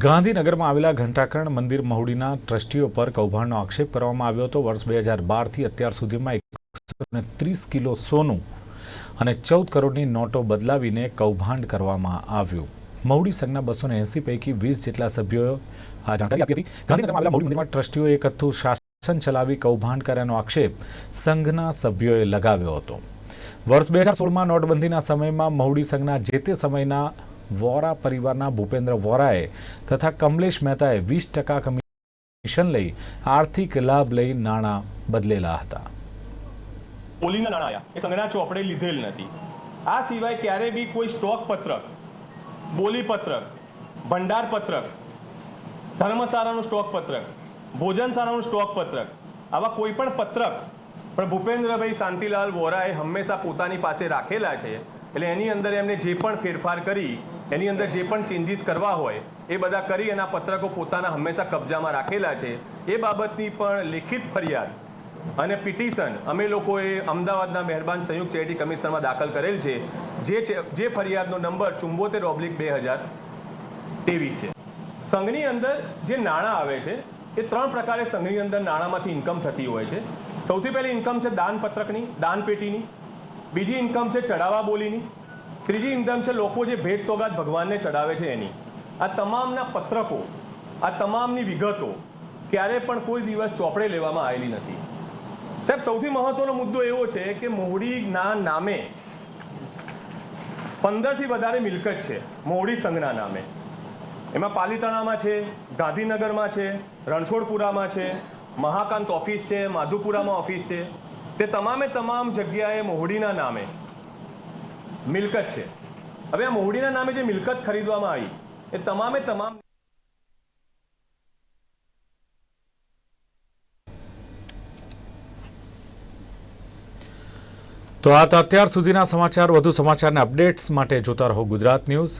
ગાંધીનગરમાં આવેલા ઘંટાકર્ણ મંદિર મહુડીના ટ્રસ્ટીઓ પર કૌભાંડનો આક્ષેપ કરવામાં આવ્યો હતો. વર્ષ બે હજાર બારથી અત્યાર સુધીમાં એકસો ત્રીસ કિલો સોનું અને ચૌદ કરોડની નોટો બદલાવીને કૌભાંડ કરવામાં આવ્યું. મહુડી સંઘના બસો એંસી પૈકી વીસ જેટલા સભ્યોએ આ જાણકારી આપી હતી. ગાંધીનગરમાં આવેલા મહુડી મંદિરમાં ટ્રસ્ટીઓએ એક શાસન ચલાવી કૌભાંડ કર્યાનો આક્ષેપ સંઘના સભ્યોએ લગાવ્યો હતો. વર્ષ બે હજાર સોળમાં નોટબંધીના સમયમાં મહુડી સંઘના જે તે સમયના વોરા પરિવારના ભૂપેન્દ્ર વોરાએ તથા કમલેશ મહેતાએ વીસ ટકા કમિશન લઈ આર્થિક લાભ લઈ નાણાં બદલેલા હતા. પોલીના નાણાં એ સંઘના ચોપડે લીધેલ નથી. આ સિવાય ક્યારે બી કોઈ સ્ટોક પત્રક, બોલી પત્રક, ભંડાર પત્રક, ધર્મશાળાનું સ્ટોક પત્રક, ભોજનશાળાનું સ્ટોક પત્રક, આવા કોઈ પણ પત્રક પણ ભૂપેન્દ્રભાઈ શાંતિલાલ વોરાએ હંમેશા પોતાની પાસે રાખેલા છે. એટલે એની અંદર એમને જે પણ ફેરફાર કરી એની અંદર જે પણ ચેન્જીસ કરવા હોય, એ બધા કરી એના પત્રકો પોતાના હંમેશા કબજામાં રાખેલા છે. એ બાબતની પણ લેખિત ફરિયાદ અને પિટિશન અમે લોકોએ અમદાવાદના મહેરબાન સંયુક્ત ચેરિટી કમિશનમાં દાખલ કરેલ છે. જે જે ફરિયાદનો નંબર ચુંબોતેર ઓબ્લિક બે હજાર ત્રેવીસ છે. સંઘની અંદર જે નાણાં આવે છે, એ ત્રણ પ્રકારે સંઘની અંદર નાણાંમાંથી ઇન્કમ થતી હોય છે. સૌથી પહેલી ઇન્કમ છે દાનપત્રકની, દાનપેટીની. બીજી ઇન્કમ છે ચડાવા બોલીની. ત્રીજી ઇન્કમ છે, લોકો જે ભેટ સોગાદ ભગવાનને ચડાવે છે એની. આ તમામના પત્રકો, આ તમામની વિગતો ક્યારે પણ કોઈ દિવસ ચોપડે લેવામાં આવેલી નથી. સાહેબ, સૌથી મહત્વનો મુદ્દો એવો છે કે મોવડીના નામે પંદરથી વધારે મિલકત છે, મોવડી સંઘના નામે. એમાં પાલીતાણામાં છે, ગાંધીનગરમાં છે, રણછોડપુરામાં છે, મહાકાંત ઓફિસ છે, માધુપુરામાં ઓફિસ છે. તે તમામે તમામ જગ્યાએ મોવડીના નામે મિલકત છે. હવે આ મોવડીના નામે જે મિલકત ખરીદવામાં આવી, એ તમામે તમામ તો આ અત્યાર સુધીના સમાચાર, વધુ સમાચારના અપડેટ્સ માટે જોતા રહો ગુજરાત ન્યૂઝ.